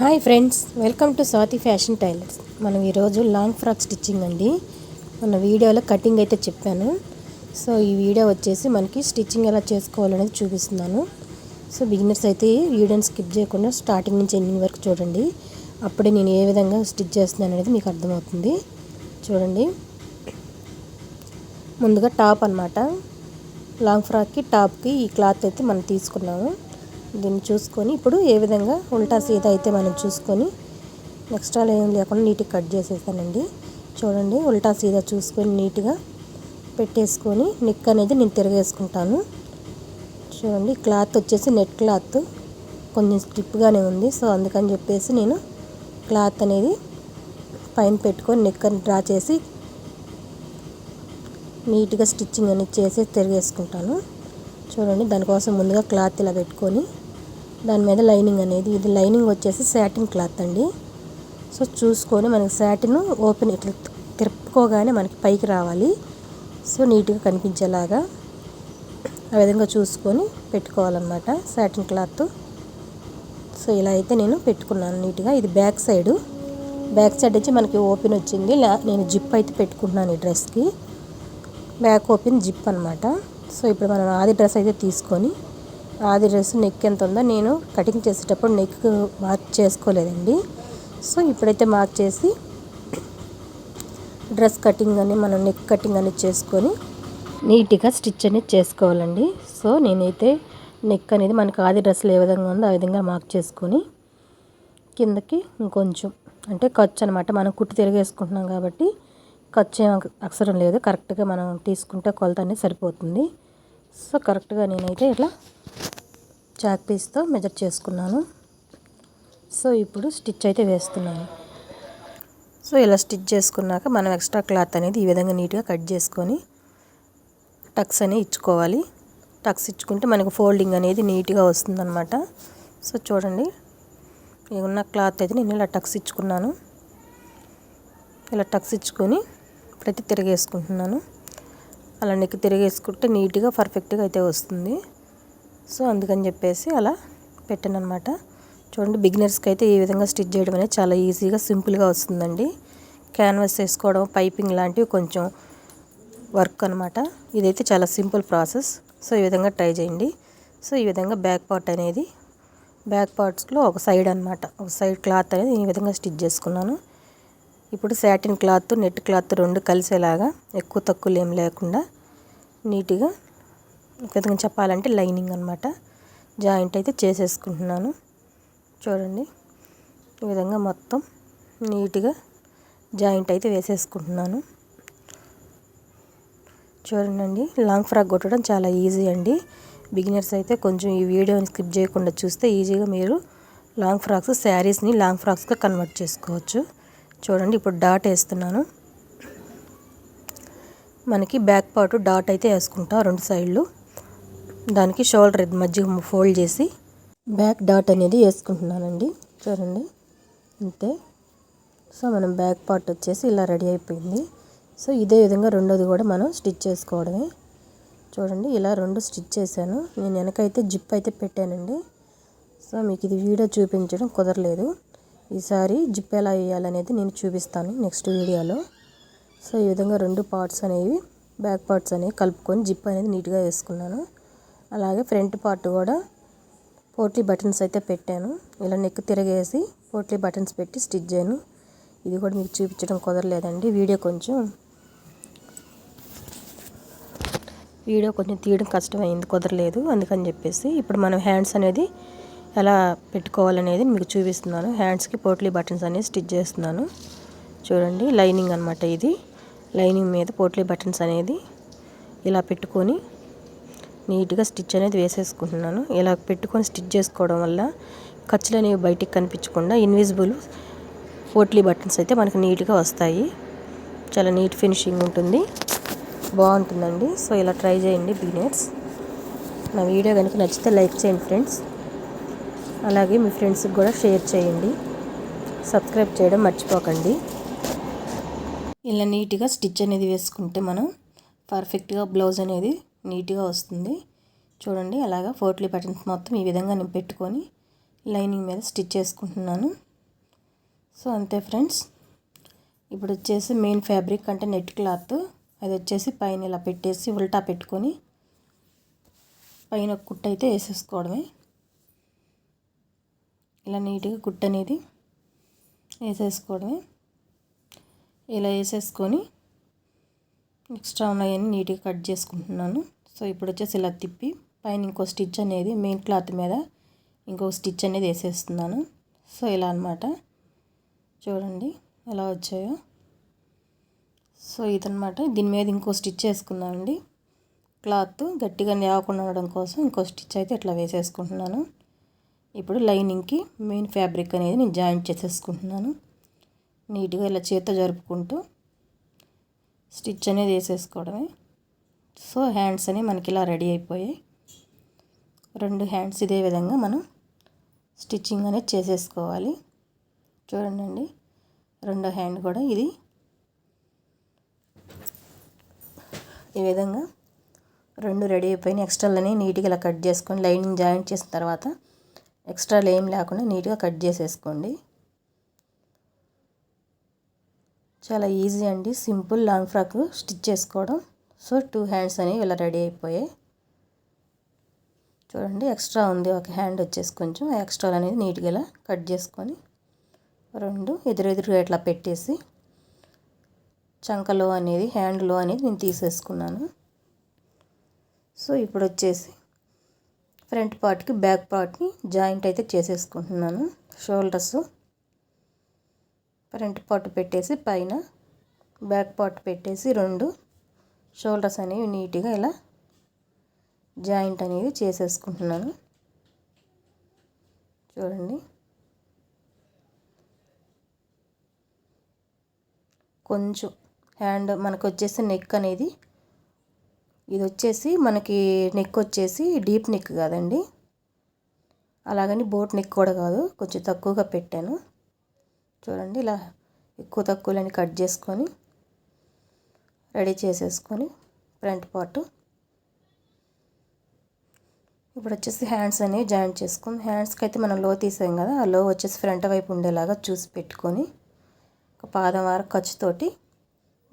Hi friends welcome to Swathi fashion tailors. మనం ఈరోజు long frock stitching అండి. మన వీడియోలో కటింగ్ అయితే చెప్పాను. సో ఈ వీడియో వచ్చేసి మనకి స్టిచ్చింగ్ ఎలా చేసుకోవాలనేది చూపిస్తున్నాను. సో బిగినర్స్ అయితే వీడియోని స్కిప్ చేయకుండా స్టార్టింగ్ నుంచి ఎండింగ్ వరకు చూడండి. అప్పుడే నేను ఏ విధంగా స్టిచ్ చేస్తున్నాను అనేది మీకు అర్థమవుతుంది. చూడండి. ముందుగా టాప్ అనమాట లాంగ్ ఫ్రాక్కి టాప్కి ఈ క్లాత్ అయితే మనం తీసుకున్నాము. దీన్ని చూసుకొని ఇప్పుడు ఏ విధంగా ఉల్టా సీదా అయితే మనం చూసుకొని నెక్స్ట్ ఎక్స్ట్రాలు ఏం లేకుండా నీట్గా కట్ చేసేసానండి చూడండి ఉల్టా సీదా చూసుకొని నీట్గా పెట్టేసుకొని నిక్ అనేది నేను తిరగేసుకుంటాను. చూడండి క్లాత్ వచ్చేసి నెట్ క్లాత్ కొంచెం స్టిప్గానే ఉంది. సో అందుకని చెప్పేసి నేను క్లాత్ అనేది పైన పెట్టుకొని నెక్ డ్రా చేసి నీట్గా స్టిచ్చింగ్ అనేది చేసి తిరిగేసుకుంటాను. చూడండి దానికోసం ముందుగా క్లాత్ ఇలా పెట్టుకొని దాని మీద లైనింగ్ అనేది ఇది లైనింగ్ వచ్చేసి శాటిన్ క్లాత్ అండి. సో చూసుకొని మనకి శాటిన్ ఓపెన్ ఇట్లా తిరుపుకోగానే మనకి పైకి రావాలి. సో నీట్గా కనిపించేలాగా ఆ విధంగా చూసుకొని పెట్టుకోవాలన్నమాట శాటిన్ క్లాత్. సో ఇలా అయితే నేను పెట్టుకున్నాను నీట్గా. ఇది బ్యాక్ సైడు. బ్యాక్ సైడ్ వచ్చి మనకి ఓపెన్ వచ్చింది. నేను జిప్ అయితే పెట్టుకుంటున్నాను ఈ డ్రెస్కి. బ్యాక్ ఓపెన్ జిప్ అనమాట సో ఇప్పుడు మనం ఆది డ్రెస్ అయితే తీసుకొని ఆది డ్రెస్ నెక్ ఎంత ఉందో నేను కటింగ్ చేసేటప్పుడు నెక్ మార్క్ చేసుకోలేదండి. సో ఇప్పుడైతే మార్క్ చేసి డ్రెస్ కటింగ్ అని మనం నెక్ కటింగ్ అనేది చేసుకొని నీట్గా స్టిచ్ అనేది చేసుకోవాలండి. సో నేనైతే నెక్ అనేది మనకు ఆది డ్రెస్లో ఏ విధంగా ఉందో ఆ విధంగా మార్క్ చేసుకొని కిందకి ఇంకొంచెం అంటే ఖర్చు అనమాట మనం కుట్టి తిరిగేసుకుంటున్నాం కాబట్టి ఖర్చు ఏం అవసరం లేదు. కరెక్ట్గా మనం తీసుకుంటే కొలత అనేది సరిపోతుంది. సో కరెక్ట్గా నేనైతే ఇట్లా చాక్ పీస్తో మెజర్ చేసుకున్నాను. సో ఇప్పుడు స్టిచ్ అయితే వేస్తున్నాను. సో ఇలా స్టిచ్ చేసుకున్నాక మనం ఎక్స్ట్రా క్లాత్ అనేది ఈ విధంగా నీట్గా కట్ చేసుకొని టక్స్ అనేవి ఇచ్చుకోవాలి. టక్స్ ఇచ్చుకుంటే మనకు ఫోల్డింగ్ అనేది నీట్గా వస్తుందన్నమాట. సో చూడండి. ఉన్న క్లాత్ అయితే నేను ఇలా టక్స్ ఇచ్చుకున్నాను. ఇలా టక్స్ ఇచ్చుకొని ఇప్పుడైతే తిరిగేసుకుంటున్నాను. అలా నెక్ తిరిగేసుకుంటే నీట్గా పర్ఫెక్ట్గా అయితే వస్తుంది. సో అందుకని చెప్పేసి అలా పెట్టాను అనమాట చూడండి బిగినర్స్కి అయితే ఈ విధంగా స్టిచ్ చేయడం అనేది చాలా ఈజీగా సింపుల్గా వస్తుందండి. క్యాన్వాస్ వేసుకోవడం పైపింగ్ లాంటివి కొంచెం వర్క్ అనమాట ఇదైతే చాలా సింపుల్ ప్రాసెస్. సో ఈ విధంగా ట్రై చేయండి. సో ఈ విధంగా బ్యాక్ పార్ట్ అనేది బ్యాక్ పార్ట్స్లో ఒక సైడ్ అనమాట ఒక సైడ్ క్లాత్ అనేది ఈ విధంగా స్టిచ్ చేసుకున్నాను. ఇప్పుడు శాటిన్ క్లాత్ నెట్ క్లాత్ రెండు కలిసేలాగా ఎక్కువ తక్కువలు ఏం లేకుండా నీట్గా ఒక విధంగా చెప్పాలంటే లైనింగ్ అనమాట జాయింట్ అయితే చేసేసుకుంటున్నాను. చూడండి. ఈ విధంగా మొత్తం నీట్గా జాయింట్ అయితే వేసేసుకుంటున్నాను. చూడండి లాంగ్ ఫ్రాక్ కొట్టడం చాలా ఈజీ అండి. బిగినర్స్ అయితే కొంచెం ఈ వీడియోని స్కిప్ చేయకుండా చూస్తే ఈజీగా మీరు లాంగ్ ఫ్రాక్స్ శారీస్ని లాంగ్ ఫ్రాక్స్గా కన్వర్ట్ చేసుకోవచ్చు. చూడండి ఇప్పుడు డాట్ వేస్తున్నాను. మనకి బ్యాక్ పార్ట్ డాట్ అయితే వేసుకుంటాం రెండు సైడ్లు దానికి షోల్డర్ మధ్య ఫోల్డ్ చేసి బ్యాక్ డాట్ అనేది వేసుకుంటున్నానండి. చూడండి అంతే సో మనం బ్యాక్ పార్ట్ వచ్చేసి ఇలా రెడీ అయిపోయింది. సో ఇదే విధంగా రెండోది కూడా మనం స్టిచ్ చేసుకోవడమే. చూడండి ఇలా రెండు స్టిచ్ చేశాను. నేను వెనకైతే జిప్ అయితే పెట్టానండి. సో మీకు ఇది వీడియో చూపించడం కుదరలేదు. ఈసారి జిప్ ఎలా వేయాలనేది నేను చూపిస్తాను నెక్స్ట్ వీడియోలో. సో ఈ విధంగా రెండు పార్ట్స్ అనేవి బ్యాక్ పార్ట్స్ అనేవి కలుపుకొని జిప్ అనేది నీట్గా వేసుకున్నాను. అలాగే ఫ్రంట్ పార్ట్ కూడా పోట్లీ బటన్స్ అయితే పెట్టాను. ఇలా నెక్ తిరగేసి పోట్లీ బటన్స్ పెట్టి స్టిచ్ చేయను. ఇది కూడా మీకు చూపించడం కుదరలేదండి. వీడియో కొంచెం వీడియో కొంచెం తీయడం కష్టమైంది కుదరలేదు. అందుకని చెప్పేసి ఇప్పుడు మనం హ్యాండ్స్ అనేది ఎలా పెట్టుకోవాలనేది మీకు చూపిస్తున్నాను. హ్యాండ్స్కి పోట్లీ బటన్స్ అనేది స్టిచ్ చేస్తున్నాను. చూడండి లైనింగ్ అనమాట ఇది. లైనింగ్ మీద పోట్లీ బటన్స్ అనేది ఇలా పెట్టుకొని నీట్గా స్టిచ్ అనేది వేసేసుకుంటున్నాను. ఇలా పెట్టుకొని స్టిచ్ చేసుకోవడం వల్ల ఖర్చులు అనేవి బయటికి కనిపించకుండా ఇన్విజిబుల్ పోట్లీ బటన్స్ అయితే మనకు నీట్గా వస్తాయి. చాలా నీట్ ఫినిషింగ్ ఉంటుంది. బాగుంటుందండి. సో ఇలా ట్రై చేయండి బిగినర్స్ నా వీడియో కనుక నచ్చితే లైక్ చేయండి ఫ్రెండ్స్ అలాగే మీ ఫ్రెండ్స్కి కూడా షేర్ చేయండి. సబ్స్క్రైబ్ చేయడం మర్చిపోకండి. ఇలా నీట్గా స్టిచ్ అనేది వేసుకుంటే మనం పర్ఫెక్ట్గా బ్లౌజ్ అనేది నీట్గా వస్తుంది. చూడండి అలాగా ఫోర్ట్లీ బటన్స్ మొత్తం ఈ విధంగా నేను పెట్టుకొని లైనింగ్ మీద స్టిచ్ చేసుకుంటున్నాను. సో అంతే ఫ్రెండ్స్. ఇప్పుడు వచ్చేసి మెయిన్ ఫ్యాబ్రిక్ అంటే నెట్ క్లాత్. అది వచ్చేసి పైన ఇలా పెట్టేసి ఉల్టా పెట్టుకొని పైన కుట్ట అయితే వేసేసుకోవడమే. ఇలా నీట్గా కుట్ట అనేది వేసేసుకోవడమే. ఇలా వేసేసుకొని ఎక్స్ట్రా ఉన్నాయని నీట్గా కట్ చేసుకుంటున్నాను. సో ఇప్పుడు వచ్చేసి ఇలా తిప్పి పైన ఇంకో స్టిచ్ అనేది మెయిన్ క్లాత్ మీద ఇంకో స్టిచ్ అనేది వేసేస్తున్నాను. సో ఇలా అనమాట చూడండి ఎలా వచ్చాయో. సో ఇదనమాట దీని మీద ఇంకో స్టిచ్ వేసుకున్నామండి క్లాత్ గట్టిగా లేవకుండా ఉండడం కోసం ఇంకో స్టిచ్ అయితే ఇట్లా వేసేసుకుంటున్నాను. ఇప్పుడు లైనింగ్కి మెయిన్ ఫ్యాబ్రిక్ అనేది నేను జాయింట్ చేసేసుకుంటున్నాను. నీట్గా ఇలా చేత జరుపుకుంటూ స్టిచ్ అనేది వేసేసుకోవడమే. సో హ్యాండ్స్ అనేవి మనకి ఇలా రెడీ అయిపోయాయి. రెండు హ్యాండ్స్ ఇదే విధంగా మనం స్టిచ్చింగ్ అనేది చేసేసుకోవాలి. చూడండి రెండో హ్యాండ్ కూడా ఇది. ఈ విధంగా రెండు రెడీ అయిపోయిన ఎక్స్ట్రాలని నీట్గా ఇలా కట్ చేసుకొని లైనింగ్ జాయింట్ చేసిన తర్వాత ఎక్స్ట్రాలు ఏం లేకుండా నీట్గా కట్ చేసేసుకోండి. చాలా ఈజీ అండి. సింపుల్ లాంగ్ ఫ్రాక్ స్టిచ్ చేసుకోవడం. సో టూ హ్యాండ్స్ అనేవి ఇలా రెడీ అయిపోయాయి. చూడండి ఎక్స్ట్రా ఉంది. ఒక హ్యాండ్ వచ్చేసి కొంచెం ఎక్స్ట్రా అనేది నీట్గా ఇలా కట్ చేసుకొని రెండు ఎదురెదురుగా ఇట్లా పెట్టేసి చంకలో అనేది హ్యాండ్లో అనేది నేను తీసేసుకున్నాను. సో ఇప్పుడు వచ్చేసి ఫ్రంట్ పార్ట్కి బ్యాక్ పార్ట్ని జాయింట్ అయితే చేసేసుకుంటున్నాను. షోల్డర్స్. ఫ్రంట్ పార్ట్ పెట్టేసి పైన బ్యాక్ పార్ట్ పెట్టేసి రెండు. షోల్డర్స్ అనేవి నీట్గా ఇలా జాయింట్ అనేది చేసేసుకుంటున్నాను. చూడండి. కొంచెం హ్యాండ్ మనకు వచ్చేసి నెక్ అనేది ఇది వచ్చేసి మనకి నెక్ వచ్చేసి డీప్ నెక్ కాదండి. అలాగని బోట్ నెక్ కూడా కాదు కొంచెం తక్కువగా పెట్టాను. చూడండి ఇలా ఎక్కువ తక్కువలని కట్ చేసుకొని రెడీ చేసేసుకొని ఫ్రంట్ పార్ట్ ఇప్పుడు వచ్చేసి హ్యాండ్స్ అనేవి జాయింట్ చేసుకుని హ్యాండ్స్కి అయితే మనం లో తీసాం కదా ఆ లో వచ్చేసి ఫ్రంట్ వైపు ఉండేలాగా చూసి పెట్టుకొని ఒక పాదం వారం ఖర్చుతోటి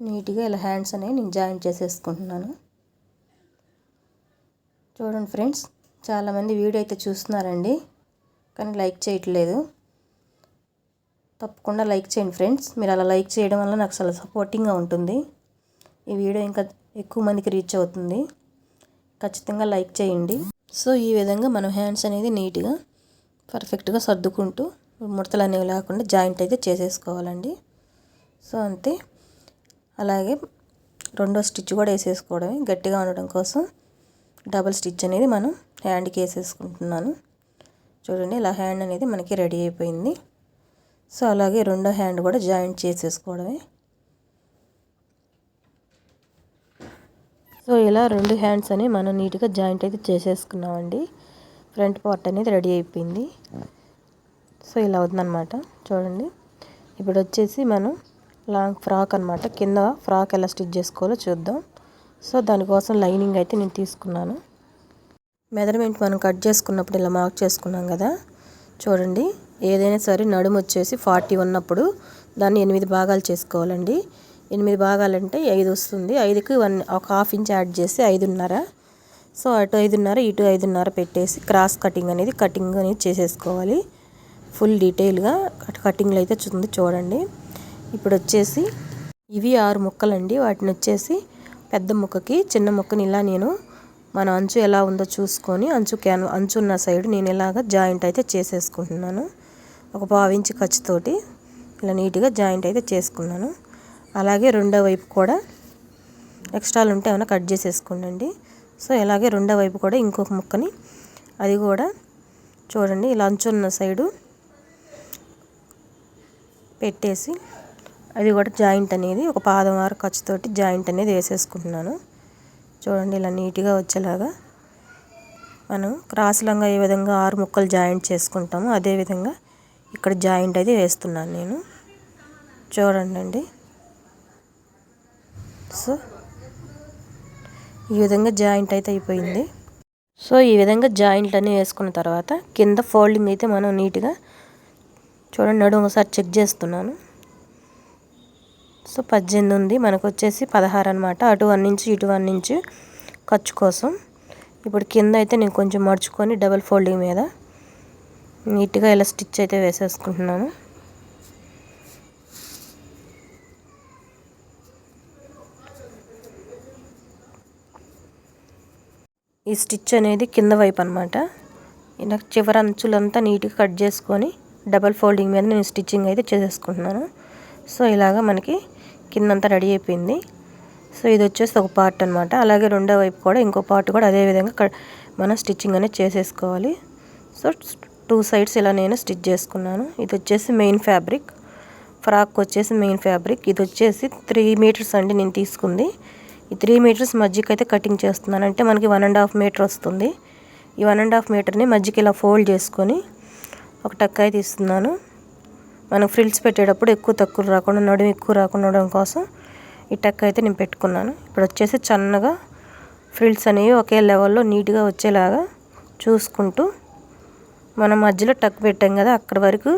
నీట్గా ఇలా హ్యాండ్స్ అనేవి నేను జాయింట్ చేసేసుకుంటున్నాను. చూడండి ఫ్రెండ్స్ చాలామంది వీడియో అయితే చూస్తున్నారండి కానీ లైక్ చేయట్లేదు. తప్పకుండా లైక్ చేయండి ఫ్రెండ్స్. మీరు అలా లైక్ చేయడం వల్ల నాకు చాలా సపోర్టింగ్గా ఉంటుంది. ఈ వీడియో ఇంకా ఎక్కువ మందికి రీచ్ అవుతుంది. ఖచ్చితంగా లైక్ చేయండి. సో ఈ విధంగా మనం హ్యాండ్స్ అనేది నీట్గా పర్ఫెక్ట్గా సర్దుకుంటూ ముడతలు అనేవి లేకుండా జాయింట్ అయితే చేసేసుకోవాలండి. సో అంతే. అలాగే రెండో స్టిచ్ కూడా వేసేసుకోవడమే గట్టిగా ఉండడం కోసం. డబల్ స్టిచ్ అనేది మనం హ్యాండ్కి వేసేసుకుంటున్నాను. చూడండి ఇలా హ్యాండ్ అనేది మనకి రెడీ అయిపోయింది. సో అలాగే రెండో హ్యాండ్ కూడా జాయింట్ చేసేసుకోవడమే. సో ఇలా రెండు హ్యాండ్స్ అని మనం నీట్గా జాయింట్ అయితే చేసేసుకున్నామండి. ఫ్రంట్ పార్ట్ అనేది రెడీ అయిపోయింది. సో ఇలా అవుతుందన్నమాట చూడండి ఇప్పుడు వచ్చేసి మనం లాంగ్ ఫ్రాక్ అనమాట కింద ఫ్రాక్ ఎలా స్టిచ్ చేసుకోవాలో చూద్దాం. సో దానికోసం లైనింగ్ అయితే నేను తీసుకున్నాను. మెజర్మెంట్ మనం కట్ చేసుకున్నప్పుడు ఇలా మార్క్ చేసుకున్నాం కదా చూడండి. ఏదైనా సరే నడుము వచ్చేసి ఫార్టీ ఉన్నప్పుడు దాన్ని ఎనిమిది భాగాలు చేసుకోవాలండి. ఎనిమిది భాగాలంటే ఐదు వస్తుంది. ఐదుకి వన్ ఒక హాఫ్ ఇంచ్ యాడ్ చేసి ఐదున్నర. సో అటు ఐదున్నర ఇటు ఐదున్నర పెట్టేసి క్రాస్ కటింగ్ అనేది కటింగ్ అనేది చేసేసుకోవాలి. ఫుల్ డీటెయిల్గా కటింగ్లో అయితే చూడండి. ఇప్పుడు వచ్చేసి ఇవి ఆరు ముక్కలండి. వాటిని వచ్చేసి పెద్ద ముక్కకి చిన్న ముక్కని ఇలా నేను మన అంచు ఎలా ఉందో చూసుకొని అంచు క్యాన్ అంచు ఉన్న సైడ్ నేను ఇలాగ జాయింట్ అయితే చేసేసుకుంటున్నాను. ఒక పావించి ఖర్చుతోటి ఇలా నీట్గా జాయింట్ అయితే చేసుకున్నాను. అలాగే రెండో వైపు కూడా ఎక్స్ట్రాలు ఉంటే ఏమైనా కట్ చేసేసుకోండి సో ఇలాగే రెండో వైపు కూడా ఇంకొక ముక్కని అది కూడా చూడండి ఇలా అంచున్న సైడు పెట్టేసి అది కూడా జాయింట్ అనేది ఒక పాదం వరకు ఖర్చుతోటి జాయింట్ అనేది వేసేసుకుంటున్నాను. చూడండి ఇలా నీట్గా వచ్చేలాగా మనం క్రాస్ లంగా ఏ విధంగా ఆరు ముక్కలు జాయింట్ చేసుకుంటామో అదేవిధంగా ఇక్కడ జాయింట్ అయితే వేస్తున్నాను నేను. చూడండి అండి. సో ఈ విధంగా జాయింట్ అయితే అయిపోయింది. సో ఈ విధంగా జాయింట్ అన్నీ వేసుకున్న తర్వాత కింద ఫోల్డింగ్ అయితే మనం నీట్గా చూడండి నడుము ఒకసారి చెక్ చేస్తున్నాను. సో పద్దెనిమిది ఉంది. మనకు వచ్చేసి పదహారు అనమాట అటు వన్ ఇంచు ఇటు వన్ ఇంచు ఖర్చు కోసం. ఇప్పుడు కింద అయితే నేను కొంచెం మడుచుకొని డబల్ ఫోల్డింగ్ మీద నీట్గా ఇలా స్టిచ్ అయితే వేసేసుకుంటున్నాను. ఈ స్టిచ్ అనేది కింద వైపు అనమాట ఇలా చివరి అంచులంతా నీట్గా కట్ చేసుకొని డబల్ ఫోల్డింగ్ మీద నేను స్టిచ్చింగ్ అయితే చేసేసుకుంటున్నాను. సో ఇలాగా మనకి కిందంతా రెడీ అయిపోయింది. సో ఇది వచ్చేసి ఒక పార్ట్ అనమాట అలాగే రెండో వైపు కూడా ఇంకో పార్ట్ కూడా అదే విధంగా మనం స్టిచ్చింగ్ అనేది చేసేసుకోవాలి. సో టూ సైడ్స్ ఇలా నేను స్టిచ్ చేసుకున్నాను. ఇది వచ్చేసి మెయిన్ ఫ్యాబ్రిక్. ఫ్రాక్ వచ్చేసి మెయిన్ ఫ్యాబ్రిక్. ఇది వచ్చేసి త్రీ మీటర్స్ అండి నేను తీసుకుంది. ఈ త్రీ మీటర్స్ మధ్యకి అయితే కటింగ్ చేస్తున్నాను. అంటే మనకి వన్ అండ్ హాఫ్ మీటర్ వస్తుంది. ఈ వన్ అండ్ హాఫ్ మీటర్ని మధ్యకి ఇలా ఫోల్డ్ చేసుకొని ఒక టక్కాయి తీస్తున్నాను. మనం ఫ్రిల్స్ పెట్టేటప్పుడు ఎక్కువ తక్కువ రాకుండా నడుము ఎక్కువ రాకుండా ఉండడం కోసం ఈ టక్ అయితే నేను పెట్టుకున్నాను. ఇప్పుడు వచ్చేసి చన్నగా ఫ్రిల్స్ అనేవి ఒకే లెవెల్లో నీట్గా వచ్చేలాగా చూసుకుంటూ మనం మధ్యలో టక్ పెట్టాం కదా అక్కడ వరకు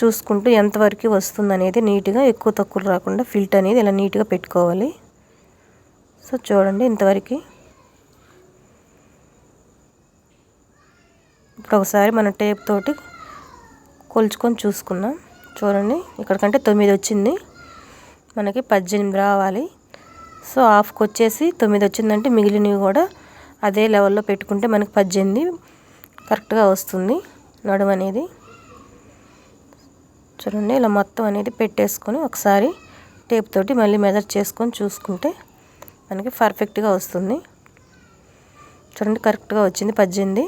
చూసుకుంటూ ఎంతవరకు వస్తుంది అనేది నీట్గా ఎక్కువ తక్కువ రాకుండా ఫిల్ట్ అనేది ఇలా నీట్గా పెట్టుకోవాలి. సో చూడండి ఇంతవరకు. ఇప్పుడు ఒకసారి మన టేప్ తోటి కొలుచుకొని చూసుకుందాం. చూడండి ఇక్కడికంటే తొమ్మిది వచ్చింది. మనకి పద్దెనిమిది రావాలి. సో హాఫ్కి వచ్చేసి తొమ్మిది వచ్చిందంటే మిగిలినవి కూడా అదే లెవెల్లో పెట్టుకుంటే మనకి పద్దెనిమిది కరెక్ట్గా వస్తుంది నడుము అనేది. చూడండి ఇలా మొత్తం అనేది పెట్టేసుకొని ఒకసారి టేప్ తోటి మళ్ళీ మెజర్ చేసుకొని చూసుకుంటే మనకి పర్ఫెక్ట్గా వస్తుంది. చూడండి కరెక్ట్గా వచ్చింది పద్దెనిమిది.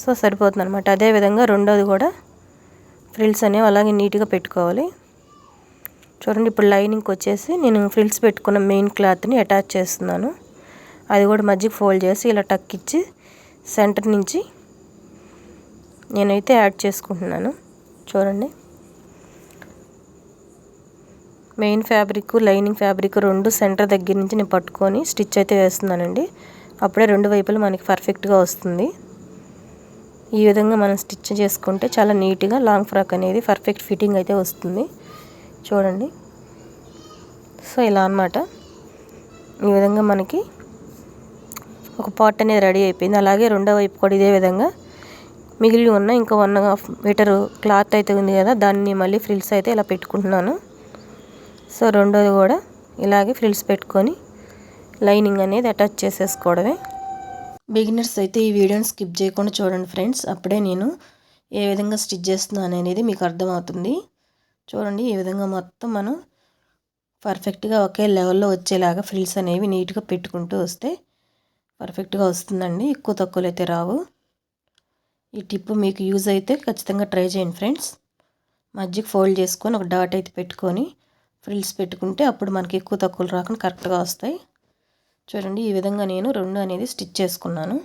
సో సరిపోతుంది అనమాట అదేవిధంగా రెండోది కూడా ఫ్రిల్స్ అనేవి అలాగే నీట్గా పెట్టుకోవాలి. చూడండి ఇప్పుడు లైనింగ్కి వచ్చేసి నేను ఫ్రిల్స్ పెట్టుకున్న మెయిన్ క్లాత్ని అటాచ్ చేస్తున్నాను. అది కూడా మధ్యకి ఫోల్డ్ చేసి ఇలా టక్ ఇచ్చి సెంటర్ నుంచి నేనైతే యాడ్ చేసుకుంటున్నాను. చూడండి. మెయిన్ ఫ్యాబ్రిక్ లైనింగ్ ఫ్యాబ్రిక్ రెండు సెంటర్ దగ్గర నుంచి నేను పట్టుకొని స్టిచ్ అయితే వేస్తున్నానండి. అప్పుడే రెండు వైపులు మనకి పర్ఫెక్ట్గా వస్తుంది. ఈ విధంగా మనం స్టిచ్ చేసుకుంటే చాలా నీట్గా లాంగ్ ఫ్రాక్ అనేది పర్ఫెక్ట్ ఫిట్టింగ్ అయితే వస్తుంది. చూడండి. సో ఇలా అనమాట ఈ విధంగా మనకి ఒక పార్ట్ అనేది రెడీ అయిపోయింది. అలాగే రెండో వైపు కూడా ఇదే విధంగా మిగిలి ఉన్న ఇంకా వన్ హాఫ్ మీటర్ క్లాత్ అయితే ఉంది కదా దాన్ని మళ్ళీ ఫ్రిల్స్ అయితే ఇలా పెట్టుకుంటున్నాను. సో రెండోది కూడా ఇలాగే ఫ్రిల్స్ పెట్టుకొని లైనింగ్ అనేది అటాచ్ చేసేసుకోవడమే. బిగినర్స్ అయితే ఈ వీడియోని స్కిప్ చేయకుండా చూడండి ఫ్రెండ్స్. అప్పుడే నేను ఏ విధంగా స్టిచ్ చేస్తున్నాను అనేది మీకు అర్థమవుతుంది. చూడండి ఈ విధంగా మొత్తం మనం పర్ఫెక్ట్గా ఒకే లెవెల్లో వచ్చేలాగా ఫ్రిల్స్ అనేవి నీట్గా పెట్టుకుంటూ వస్తే పర్ఫెక్ట్గా వస్తుందండి. ఎక్కువ తక్కువలు అయితే రావు. ఈ టిప్ మీకు యూజ్ అయితే ఖచ్చితంగా ట్రై చేయండి ఫ్రెండ్స్. మధ్యకి ఫోల్డ్ చేసుకొని ఒక డాట్ అయితే పెట్టుకొని ఫ్రిల్స్ పెట్టుకుంటే అప్పుడు మనకి ఎక్కువ తక్కువలు రాకుండా కరెక్ట్గా వస్తాయి. చూడండి ఈ విధంగా నేను రెండు అనేది స్టిచ్ చేసుకున్నాను.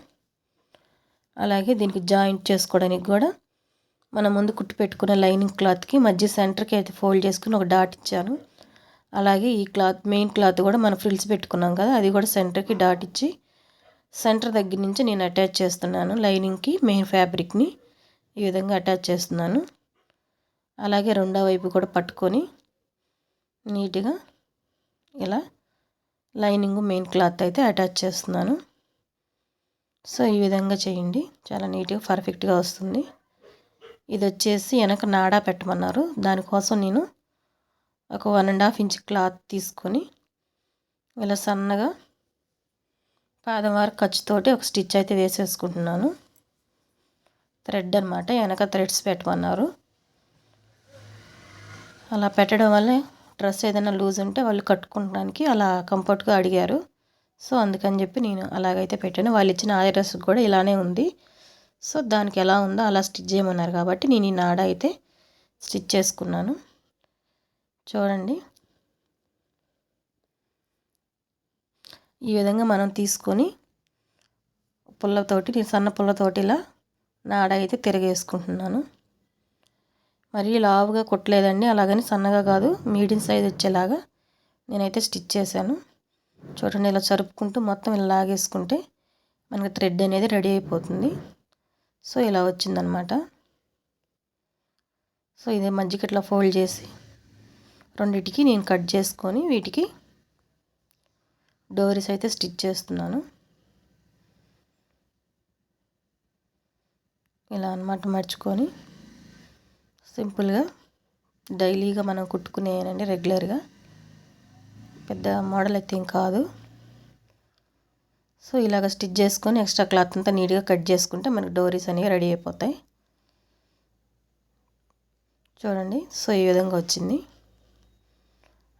అలాగే దీనికి జాయింట్ చేసుకోవడానికి కూడా మనం ముందు కుట్టి పెట్టుకున్న లైనింగ్ క్లాత్కి మధ్య సెంటర్కి అయితే ఫోల్డ్ చేసుకుని ఒక డాట్ ఇచ్చాను. అలాగే ఈ క్లాత్ మెయిన్ క్లాత్ కూడా మనం ఫ్రిల్స్ పెట్టుకున్నాం కదా అది కూడా సెంటర్కి డాట్ ఇచ్చి సెంటర్ దగ్గర నుంచి నేను అటాచ్ చేస్తున్నాను లైనింగ్కి మెయిన్ ఫ్యాబ్రిక్ని ఈ విధంగా అటాచ్ చేస్తున్నాను. అలాగే రెండో వైపు కూడా పట్టుకొని నీట్గా ఇలా లైనింగ్ మెయిన్ క్లాత్ అయితే అటాచ్ చేస్తున్నాను. సో ఈ విధంగా చేయండి. చాలా నీట్గా పర్ఫెక్ట్గా వస్తుంది. ఇది వచ్చేసి వెనక నాడా పెట్టమన్నారు. దానికోసం నేను ఒక one and half inch cloth తీసుకొని ఇలా సన్నగా పాదం వారు ఖర్చుతోటి ఒక స్టిచ్ అయితే వేసేసుకుంటున్నాను. థ్రెడ్ అనమాట వెనక థ్రెడ్స్ పెట్టమన్నారు. అలా పెట్టడం వల్ల డ్రెస్ ఏదైనా లూజ్ ఉంటే వాళ్ళు కట్టుకోవడానికి అలా కంఫర్ట్గా అడిగారు. సో అందుకని చెప్పి నేను అలాగైతే పెట్టాను. వాళ్ళు ఇచ్చిన ఆ డ్రెస్ కూడా ఇలానే ఉంది. సో దానికి ఎలా ఉందో అలా స్టిచ్ చేయమన్నారు కాబట్టి నేను ఈ నాడ అయితే స్టిచ్ చేసుకున్నాను. చూడండి. ఈ విధంగా మనం తీసుకొని పుల్లతోటి సన్న పుల్లతోటి ఇలా నాడ అయితే తిరగేసుకుంటున్నాను. మరీ లావుగా కుట్టలేదండి. అలాగని సన్నగా కాదు మీడియం సైజ్ వచ్చేలాగా నేనైతే స్టిచ్ చేశాను. చూడండి ఇలా చరుపుకుంటూ మొత్తం ఇలా లాగేసుకుంటే మనకి థ్రెడ్ అనేది రెడీ అయిపోతుంది. సో ఇలా వచ్చిందనమాట. సో ఇదే మధ్యకి ఇట్లా ఫోల్డ్ చేసి రెండిటికి నేను కట్ చేసుకొని వీటికి డోరీస్ అయితే స్టిచ్ చేస్తున్నాను. ఇలా అనమాట మర్చుకొని సింపుల్గా డైలీగా మనం కుట్టుకునేనండి రెగ్యులర్గా. పెద్ద మోడల్ అయితే ఏం కాదు. సో ఇలాగ స్టిచ్ చేసుకొని ఎక్స్ట్రా క్లాత్ అంతా నీట్గా కట్ చేసుకుంటే మనకు డోరీస్ అనేవి రెడీ అయిపోతాయి. చూడండి. సో ఈ విధంగా వచ్చింది.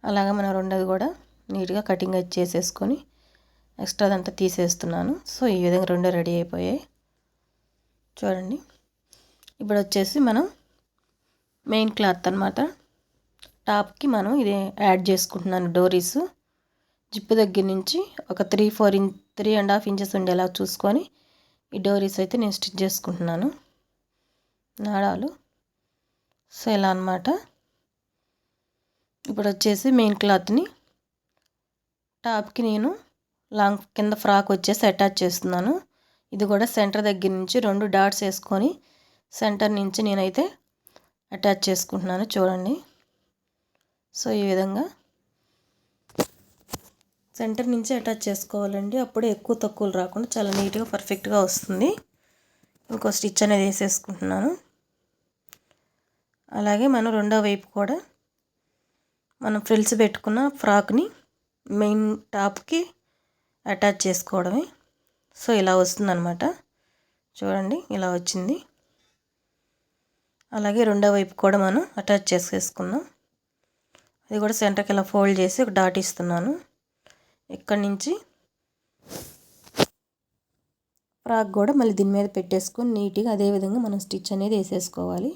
అలాగే మనం రెండోది కూడా నీట్గా కటింగ్ అయితే చేసేసుకొని ఎక్స్ట్రాదంతా తీసేస్తున్నాను. సో ఈ విధంగా రెండో రెడీ అయిపోయాయి. చూడండి. ఇప్పుడు వచ్చేసి మనం మెయిన్ క్లాత్ అనమాట టాప్కి మనం ఇది యాడ్ చేసుకుంటున్నాను డోరీస్. జిప్పు దగ్గర నుంచి ఒక three four inch three and half inches ఉండేలా చూసుకొని ఈ డోరీస్ అయితే నేను స్టిచ్ చేసుకుంటున్నాను. నాడాలు. సో ఇలా అనమాట ఇప్పుడు వచ్చేసి మెయిన్ క్లాత్ని టాప్కి నేను లాంగ్ కింద ఫ్రాక్ వచ్చేసి అటాచ్ చేస్తున్నాను. ఇది కూడా సెంటర్ దగ్గర నుంచి రెండు డాట్స్ వేసుకొని సెంటర్ నుంచి నేనైతే అటాచ్ చేసుకుంటున్నాను చూడండి. సో ఈ విధంగా సెంటర్ నుంచి అటాచ్ చేసుకోవాలండి. అప్పుడే ఎక్కువ తక్కువలు రాకుండా చాలా నీట్గా పర్ఫెక్ట్గా వస్తుంది. ఇంకో స్టిచ్ అనేది వేసేసుకుంటున్నాను. అలాగే మనం రెండో వైపు కూడా మనం ఫ్రిల్స్ పెట్టుకున్న ఫ్రాక్ని మెయిన్ టాప్కి అటాచ్ చేసుకోవడమే. సో ఇలా వస్తుందన్నమాట. చూడండి ఇలా వచ్చింది. అలాగే రెండో వైపు కూడా మనం అటాచ్ చేసేసుకుందాం. అది కూడా సెంటర్కి ఇలా ఫోల్డ్ చేసి ఒక డాట్ ఇస్తున్నాను. ఇక్కడి నుంచి ఫ్రాక్ కూడా మళ్ళీ దీని మీద పెట్టేసుకొని నీట్గా అదేవిధంగా మనం స్టిచ్ అనేది వేసేసుకోవాలి.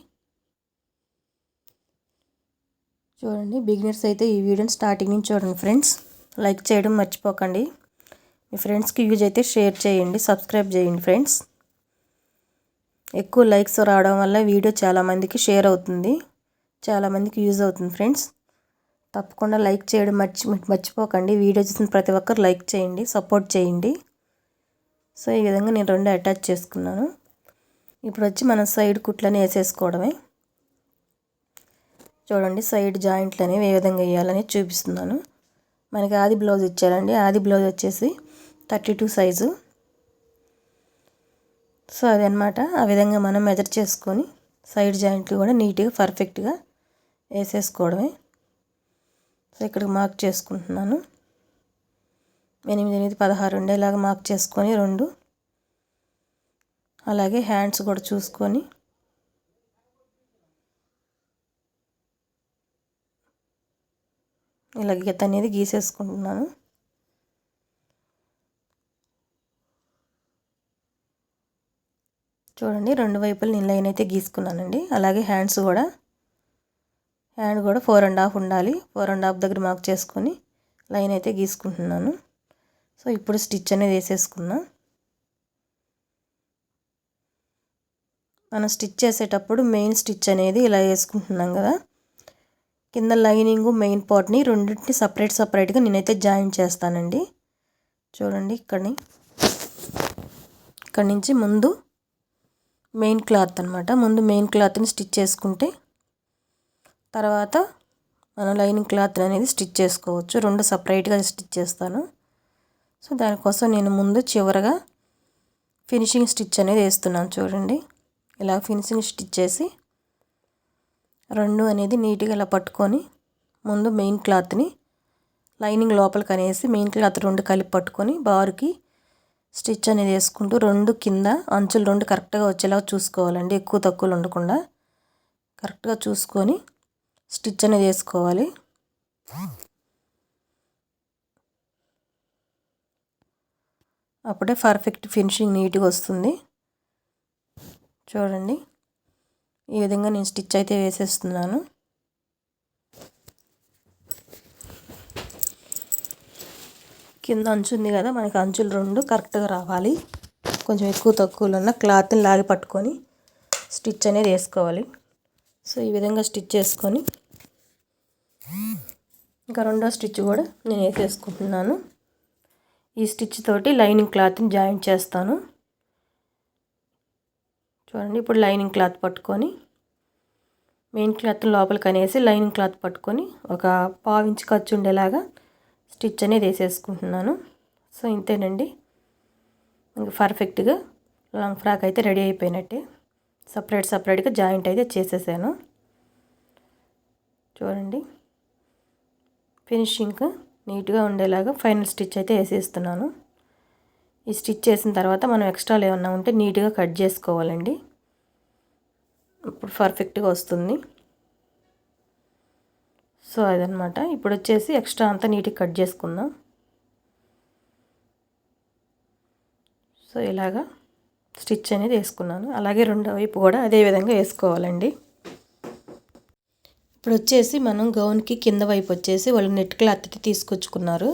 చూడండి బిగినర్స్ అయితే ఈ వీడియోని స్టార్టింగ్ నుంచి చూడండి ఫ్రెండ్స్. లైక్ చేయడం మర్చిపోకండి. మీ ఫ్రెండ్స్కి యూజ్ అయితే షేర్ చేయండి సబ్స్క్రైబ్ చేయండి ఫ్రెండ్స్. ఎక్కువ లైక్స్ రావడం వల్ల వీడియో చాలామందికి షేర్ అవుతుంది. చాలామందికి యూజ్ అవుతుంది ఫ్రెండ్స్. తప్పకుండా లైక్ చేయడం మర్చి మర్చిపోకండి. వీడియో చూసిన ప్రతి ఒక్కరు లైక్ చేయండి సపోర్ట్ చేయండి. సో ఈ విధంగా నేను రెండు అటాచ్ చేసుకున్నాను. ఇప్పుడు వచ్చి మనం సైడ్ కుట్లని వేసేసుకోవడమే. చూడండి సైడ్ జాయింట్లు అనేవి ఏ విధంగా వేయాలని చూపిస్తున్నాను. మనకి ఆది బ్లౌజ్ ఇచ్చారండి. ఆది బ్లౌజ్ వచ్చేసి థర్టీ టూ సైజు. సో అదనమాట ఆ విధంగా మనం మెజర్ చేసుకొని సైడ్ జాయింట్లు కూడా నీట్గా పర్ఫెక్ట్గా వేసేసుకోవడమే. సో ఇక్కడ మార్క్ చేసుకుంటున్నాను. ఎనిమిది ఎనిమిది పదహారు ఉండేలాగా మార్క్ చేసుకొని రెండు. అలాగే హ్యాండ్స్ కూడా చూసుకొని. ఇలా గీత అనేది గీసేసుకుంటున్నాను. చూడండి రెండు వైపులు నేను లైన్ అయితే గీసుకున్నానండి. అలాగే హ్యాండ్స్ కూడా హ్యాండ్ కూడా ఫోర్ అండ్ హాఫ్ ఉండాలి. ఫోర్ అండ్ హాఫ్ దగ్గర మార్క్ చేసుకొని లైన్ అయితే గీసుకుంటున్నాను. సో ఇప్పుడు స్టిచ్ అనేది వేసేసుకున్నా. మనం స్టిచ్ చేసేటప్పుడు మెయిన్ స్టిచ్ అనేది ఇలా వేసుకుంటున్నాం కదా. కింద లైనింగ్ మెయిన్ పార్ట్ని రెండింటిని సపరేట్ సపరేట్గా నేనైతే జాయిన్ చేస్తానండి. చూడండి ఇక్కడిని ఇక్కడి నుంచి ముందు మెయిన్ క్లాత్ అనమాట ముందు మెయిన్ క్లాత్ని స్టిచ్ చేసుకుంటే తర్వాత మనం లైనింగ్ క్లాత్ అనేది స్టిచ్ చేసుకోవచ్చు. రెండు సపరేట్గా స్టిచ్ చేస్తాను. సో దానికోసం నేను ముందు చివరగా ఫినిషింగ్ స్టిచ్ అనేది వేస్తున్నాను చూడండి. ఇలా ఫినిషింగ్ స్టిచ్ చేసి రెండు అనేది నీట్గా ఇలా పట్టుకొని ముందు మెయిన్ క్లాత్ని లైనింగ్ లోపలికి అనేసి మెయిన్ క్లాత్ రెండు కలిపి పట్టుకొని బారుకి స్టిచ్ అనేది వేసుకుంటూ రెండు కింద అంచులు రెండు కరెక్ట్గా వచ్చేలాగా చూసుకోవాలండి ఎక్కువ తక్కువలు ఉండకుండా. కరెక్ట్గా చూసుకొని స్టిచ్ అనేది వేసుకోవాలి. అప్పుడే పర్ఫెక్ట్ ఫినిషింగ్ నీట్గా వస్తుంది. చూడండి. ఈ విధంగా నేను స్టిచ్ అయితే వేసేస్తున్నాను. కింద అంచు ఉంది కదా మనకి అంచులు రెండు కరెక్ట్గా రావాలి. కొంచెం ఎక్కువ తక్కువలో ఉన్న క్లాత్ని లాగి పట్టుకొని స్టిచ్ అనేది వేసుకోవాలి. సో ఈ విధంగా స్టిచ్ చేసుకొని ఇంకా రెండో స్టిచ్ కూడా నేను వేసేసుకుంటున్నాను. ఈ స్టిచ్ తోటి లైనింగ్ క్లాత్ని జాయింట్ చేస్తాను. చూడండి ఇప్పుడు లైనింగ్ క్లాత్ పట్టుకొని మెయిన్ క్లాత్ లోపలికి అనేసి లైనింగ్ క్లాత్ పట్టుకొని ఒక పావు ఇంచు ఖర్చు ఉండేలాగా స్టిచ్ అనేది వేసేసుకుంటున్నాను. సో ఇంతేనండి. ఇంకా పర్ఫెక్ట్గా లాంగ్ ఫ్రాక్ అయితే రెడీ అయిపోయినట్టే. సపరేట్ సపరేట్గా జాయింట్ అయితే చేసేసాను. చూడండి. ఫినిషింగ్ నీట్గా ఉండేలాగా ఫైనల్ స్టిచ్ అయితే వేసేస్తున్నాను. ఈ స్టిచ్ చేసిన తర్వాత మనం ఎక్స్ట్రాలు ఏమన్నా ఉంటే నీట్గా కట్ చేసుకోవాలండి. ఇప్పుడు పర్ఫెక్ట్గా వస్తుంది. సో అదనమాట. ఇప్పుడు వచ్చేసి ఎక్స్ట్రా అంతా నీట్గా కట్ చేసుకుందాం. సో ఇలాగా స్టిచ్ అనేది వేసుకున్నాను. అలాగే రెండో వైపు కూడా అదే విధంగా వేసుకోవాలండి. ఇప్పుడు వచ్చేసి మనం గౌన్కి కింద వైపు వచ్చేసి వాళ్ళు నెట్ క్లాత్కి తీసుకొచ్చుకున్నారు.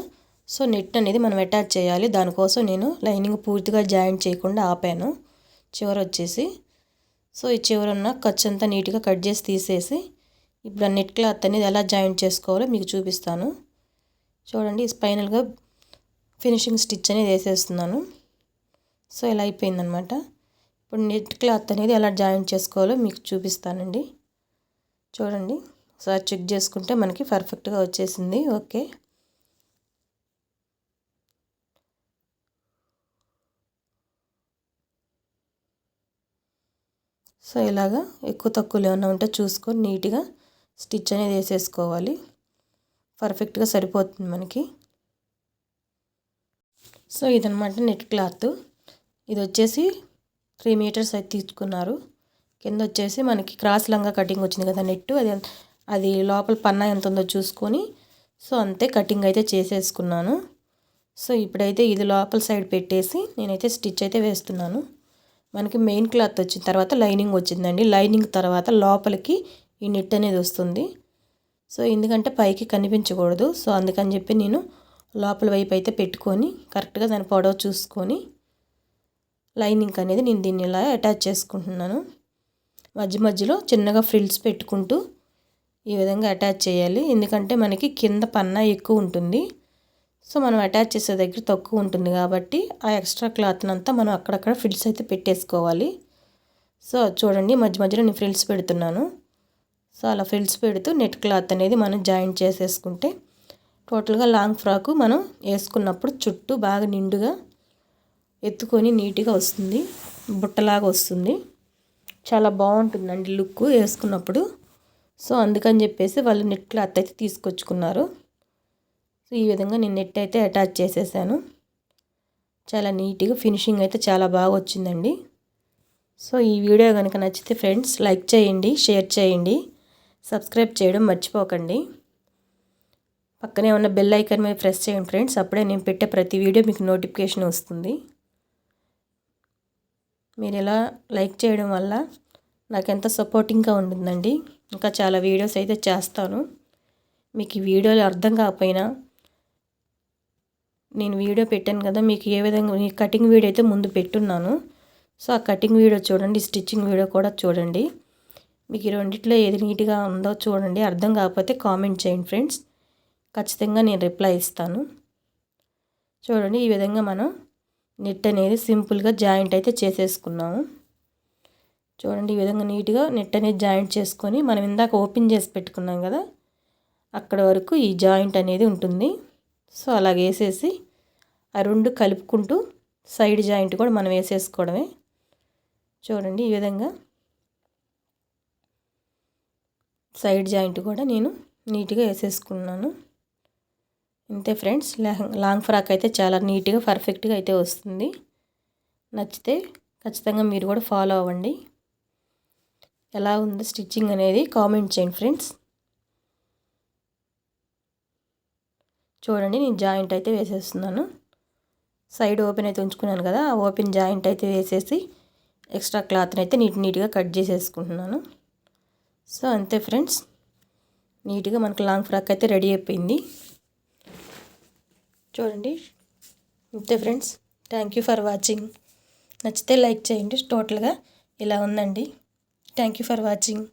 సో నెట్ అనేది మనం అటాచ్ చేయాలి. దానికోసం నేను లైనింగ్ పూర్తిగా జాయింట్ చేయకుండా ఆపాను. చివరి వచ్చేసి సో ఈ చివరన్న ఖర్చు అంతా నీట్గా కట్ చేసి తీసేసి ఇప్పుడు ఆ నెట్ క్లాత్ అనేది ఎలా జాయింట్ చేసుకోవాలో మీకు చూపిస్తాను. చూడండి ఫైనల్గా ఫినిషింగ్ స్టిచ్ అనేది వేసేస్తున్నాను. సో ఇలా అయిపోయిందనమాట ఇప్పుడు నెట్ క్లాత్ అనేది ఎలా జాయింట్ చేసుకోవాలో మీకు చూపిస్తానండి. చూడండి ఒకసారి చెక్ చేసుకుంటే మనకి పర్ఫెక్ట్గా వచ్చేసింది. ఓకే. సో ఇలాగా ఎక్కువ తక్కువలు ఏమైనా ఉంటే చూసుకొని నీట్గా స్టిచ్ అనేది వేసేసుకోవాలి. పర్ఫెక్ట్గా సరిపోతుంది మనకి. సో ఇదనమాట నెట్ క్లాత్. ఇది వచ్చేసి త్రీ మీటర్స్ అయితే తీసుకున్నారు. కింద వచ్చేసి మనకి క్రాస్ లంగా కటింగ్ వచ్చింది కదా నెట్ అది అది లోపల పన్నా ఎంత ఉందో చూసుకొని. సో అంతే కటింగ్ అయితే చేసేసుకున్నాను. సో ఇప్పుడైతే ఇది లోపల సైడ్ పెట్టేసి నేనైతే స్టిచ్ అయితే వేస్తున్నాను. మనకి మెయిన్ క్లాత్ వచ్చిన తర్వాత లైనింగ్ వచ్చిందండి. లైనింగ్ తర్వాత లోపలికి ఈ నెట్ అనేది వస్తుంది. సో ఎందుకంటే పైకి కనిపించకూడదు. సో అందుకని చెప్పి నేను లోపల వైపు అయితే పెట్టుకొని కరెక్ట్గా దాని పొడవు చూసుకొని లైనింగ్ అనేది నేను దీన్ని ఇలా అటాచ్ చేసుకుంటున్నాను. మధ్య మధ్యలో చిన్నగా ఫ్రిల్స్ పెట్టుకుంటూ ఈ విధంగా అటాచ్ చేయాలి. ఎందుకంటే మనకి కింద పన్నా ఎక్కువ ఉంటుంది. సో మనం అటాచ్ చేసే దగ్గర తక్కువ ఉంటుంది కాబట్టి ఆ ఎక్స్ట్రా క్లాత్ని అంతా మనం అక్కడక్కడ ఫ్రిల్స్ అయితే పెట్టేసుకోవాలి. సో చూడండి మధ్య మధ్యలో నేను ఫ్రిల్స్ పెడుతున్నాను. సో అలా ఫ్రిల్స్ పెడుతూ నెట్ క్లాత్ అనేది మనం జాయింట్ చేసేసుకుంటే టోటల్గా లాంగ్ ఫ్రాకు మనం వేసుకున్నప్పుడు చుట్టూ బాగా నిండుగా ఎత్తుకొని నీట్గా వస్తుంది బుట్టలాగా వస్తుంది. చాలా బాగుంటుందండి లుక్ వేసుకున్నప్పుడు. సో అందుకని చెప్పేసి వాళ్ళు నెట్ క్లాత్ అయితే తీసుకొచ్చుకున్నారు. సో ఈ విధంగా నేను నెట్ అయితే అటాచ్ చేసేసాను. చాలా నీట్గా ఫినిషింగ్ అయితే చాలా బాగా వచ్చిందండి. సో ఈ వీడియో కనుక నచ్చితే ఫ్రెండ్స్ లైక్ చేయండి షేర్ చేయండి. సబ్స్క్రైబ్ చేయడం మర్చిపోకండి. పక్కనే ఉన్న బెల్ ఐకాన్ మీద ప్రెస్ చేయండి ఫ్రెండ్స్ అప్పుడే నేను పెట్టే ప్రతి వీడియో మీకు నోటిఫికేషన్ వస్తుంది. మీరు ఇలా లైక్ చేయడం వల్ల నాకు ఎంత సపోర్టింగ్గా ఉంటుందండి. ఇంకా చాలా వీడియోస్ అయితే చేస్తాను. మీకు ఈ వీడియోలు అర్థం కాకపోయినా నేను వీడియో పెట్టాను కదా మీకు ఏ విధంగా కటింగ్ వీడియో అయితే ముందు పెట్టున్నాను. సో ఆ కటింగ్ వీడియో చూడండి స్టిచ్చింగ్ వీడియో కూడా చూడండి. మీకు ఈ రెండిట్లో ఏది నీట్గా ఉందో చూడండి. అర్థం కాకపోతే కామెంట్ చేయండి ఫ్రెండ్స్. ఖచ్చితంగా నేను రిప్లై ఇస్తాను. చూడండి ఈ విధంగా మనం నెట్ అనేది సింపుల్గా జాయింట్ అయితే చేసేసుకున్నాము. చూడండి ఈ విధంగా నీట్గా నెట్ అనేది జాయింట్ చేసుకొని మనం ఇందాక ఓపెన్ చేసి పెట్టుకున్నాం కదా అక్కడ వరకు ఈ జాయింట్ అనేది ఉంటుంది. సో అలా వేసేసి ఆ రెండు కలుపుకుంటూ సైడ్ జాయింట్ కూడా మనం వేసేసుకోవడమే. చూడండి ఈ విధంగా సైడ్ జాయింట్ కూడా నేను నీట్గా వేసేసుకున్నాను. అంతే ఫ్రెండ్స్ లాంగ్ ఫ్రాక్ అయితే చాలా నీట్గా పర్ఫెక్ట్గా అయితే వస్తుంది. నచ్చితే ఖచ్చితంగా మీరు కూడా ఫాలో అవ్వండి. ఎలా ఉంది స్టిచ్చింగ్ అనేది కామెంట్ చేయండి ఫ్రెండ్స్. చూడండి నేను జాయింట్ అయితే వేసేస్తున్నాను. సైడ్ ఓపెన్ అయితే ఉంచుకున్నాను కదా ఆ ఓపెన్ జాయింట్ అయితే వేసేసి ఎక్స్ట్రా క్లాత్ని అయితే నీట్ నీట్గా కట్ చేసేసుకుంటున్నాను. సో అంతే ఫ్రెండ్స్. నీట్గా మనకు లాంగ్ ఫ్రాక్ అయితే రెడీ అయిపోయింది. చూడండి. అంతే friends. Thank you for watching. నచ్చితే లైక్ చేయండి. టోటల్గా ఇలా ఉందండి. Thank you for watching.